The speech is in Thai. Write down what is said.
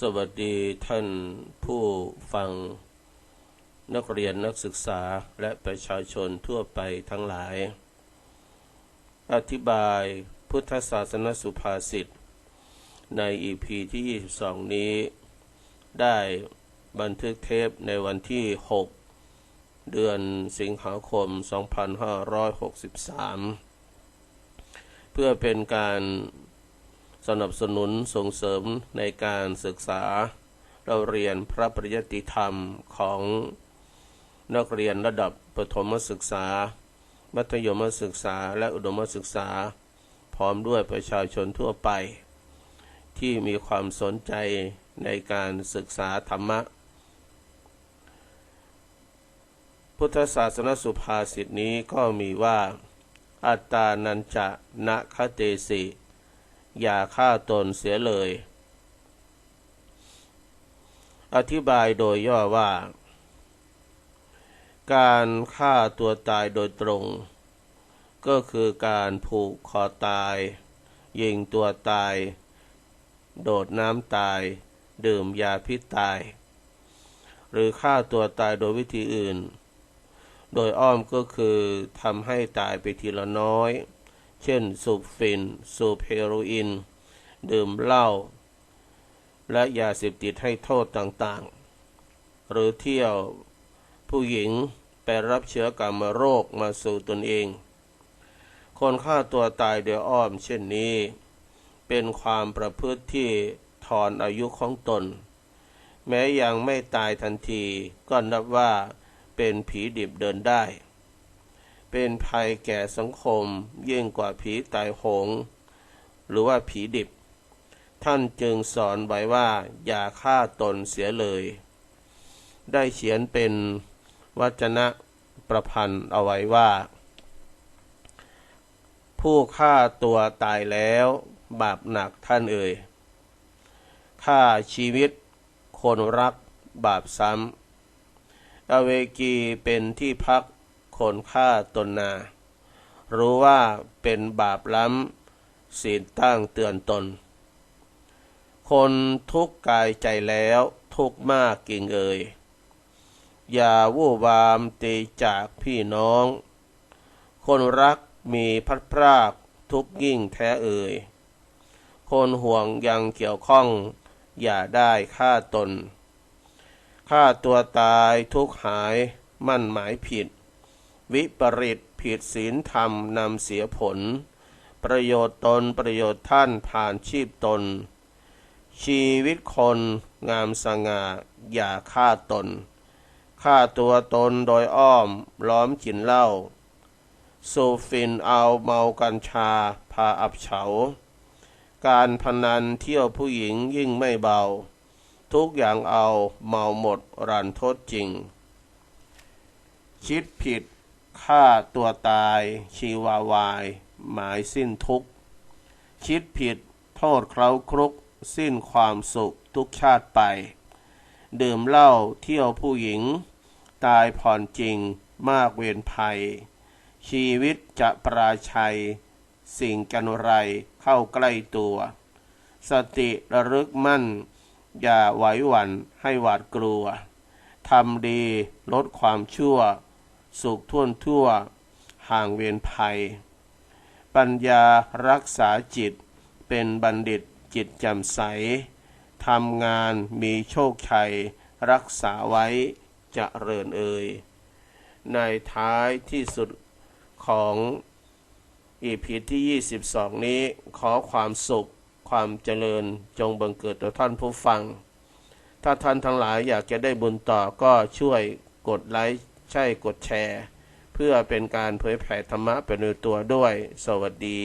สวัสดีท่านผู้ฟัง นักเรียนนักศึกษาและประชาชนทั่วไปทั้งหลาย อธิบายพุทธศาสนสุภาษิต ใน EP ที่ 22 นี้ ได้บันทึกเทปในวันที่ 6 เดือนสิงหาคม 2563 เพื่อเป็นการ สนับสนุนส่งเสริมในการศึกษา เราเรียนพระปริยติธรรมของนักเรียนระดับประถมศึกษา มัธยมศึกษาและอุดมศึกษา พร้อมด้วยประชาชนทั่วไป ที่มีความสนใจในการศึกษาธรรมะ พุทธศาสนสุภาษิตนี้ก็มีว่า อัตตานันจะนะคเตสิ อย่าฆ่าตนเสียเลย อธิบายโดยย่อว่า การฆ่าตัวตายโดยตรง ก็คือการผูกคอตาย ยิงตัวตาย โดดน้ำตาย ดื่มยาพิษตาย หรือฆ่าตัวตายโดยวิธีอื่น โดยอ้อมก็คือทำให้ตายไปทีละน้อย เช่น สูบฟิน สูบเฮโรอีน ดื่มเหล้า และยาเสพติดให้โทษต่างๆ หรือเที่ยวผู้หญิงไปรับเชื้อกรรมโรคมาสู่ตนเอง คนฆ่าตัวตายโดยอ้อมเช่นนี้ เป็นความประพฤติที่ถอนอายุของตน แม้ยังไม่ตายทันทีก็นับว่าเป็นผีดิบเดินได้ เป็นภัยแก่สังคมยิ่งกว่าผีตายโหง หรือว่าผีดิบ ท่านจึงสอนไว้ว่า อย่าฆ่าตนเสียเลย ได้เขียนเป็นวจนะประพันธ์เอาไว้ว่า ผู้ฆ่าตัวตายแล้วบาปหนักท่านเอ่ยฆ่าชีวิต คนรักบาปซ้ำอเวกีเป็นที่พัก คนฆ่าตนนา รู้ว่าเป็นบาปล้ำศีลตั้งเตือนตน คนทุกข์กายใจแล้วทุกข์มากกิ่งเอ่ยอย่าวู่วามตีจากพี่น้อง คนรักมีพัดพรากทุกยิ่งแท้เอ่ย คนห่วงยังเกี่ยวข้อง อย่าได้ฆ่าตน ฆ่าตัวตายทุกหายมั่นหมายผิด วิปริตผิดศีลธรรมนำเสียผล ประโยชน์ตนประโยชน์ท่านผ่านชีพตน ชีวิตคนงามสง่าอย่าฆ่าตนฆ่าตัวตนโดยอ้อมล้อมกินเหล้าสูบฟินเอาเมากัญชาพาอับเฉา การพนันเที่ยวผู้หญิงยิ่งไม่เบา ทุกอย่างเอาเมาหมดรันโทษจริง คิดผิด ฆ่าตัวตายชีวาวาย หมายสิ้นทุกข์ คิดผิดโทษเคราครุก สิ้นความสุขทุกชาติไป ดื่มเหล้าเที่ยวผู้หญิง ตายผ่อนจริงมากเวรภัย ชีวิตจะปราชัย สิ่งกันไรเข้าใกล้ตัว สติระลึกมั่น อย่าไหวหวั่นให้หวาดกลัวทำดีลดความชั่ว สุขท่วนทั่ว ห่างเวียนภัย ปัญญารักษาจิต เป็นบัณฑิตจิตแจ่มใสทำงานมีโชคชัย รักษาไว้จะเริญเอ่ยในท้ายที่สุดของอีพีที่ 22 นี้ขอความสุขความเจริญจงบังเกิดต่อท่านผู้ฟัง ถ้าท่านทั้งหลายอยากจะได้บุญต่อก็ช่วยกดไลค์ ใช่กดแชร์ เพื่อเป็นการเผยแผ่ธรรมะเป็นในตัวด้วย สวัสดี